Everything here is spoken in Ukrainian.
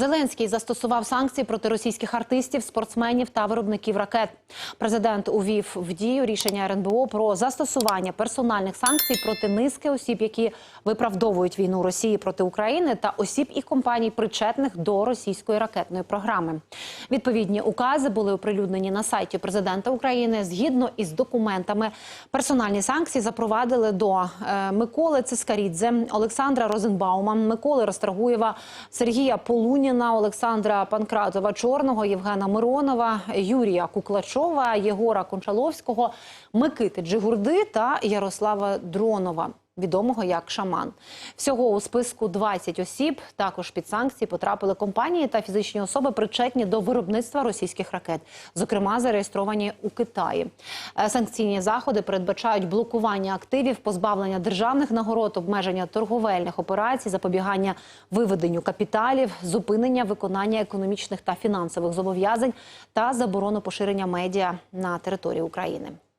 Зеленський застосував санкції проти російських артистів, спортсменів та виробників ракет. Президент увів в дію рішення РНБО про застосування персональних санкцій проти низки осіб, які виправдовують війну Росії проти України, та осіб і компаній, причетних до російської ракетної програми. Відповідні укази були оприлюднені на сайті президента України. Згідно із документами, персональні санкції запровадили до е, Миколи Цискарідзе, Олександра Розенбаума, Миколи Рострагуєва, Сергія Полуніна, Олександра Панкратова Чорного, Євгена Миронова, Юрія Куклачова, Єгора Кончаловського, Микити Джигурди та Ярослава Дронова. Відомого як шаман, всього у списку 20 осіб. Також під санкції потрапили компанії та фізичні особи, причетні до виробництва російських ракет, зокрема зареєстровані у Китаї. Е, Санкційні заходи передбачають блокування активів, позбавлення державних нагород, обмеження торговельних операцій, запобігання виведенню капіталів, зупинення виконання економічних та фінансових зобов'язань та заборону поширення медіа на території України.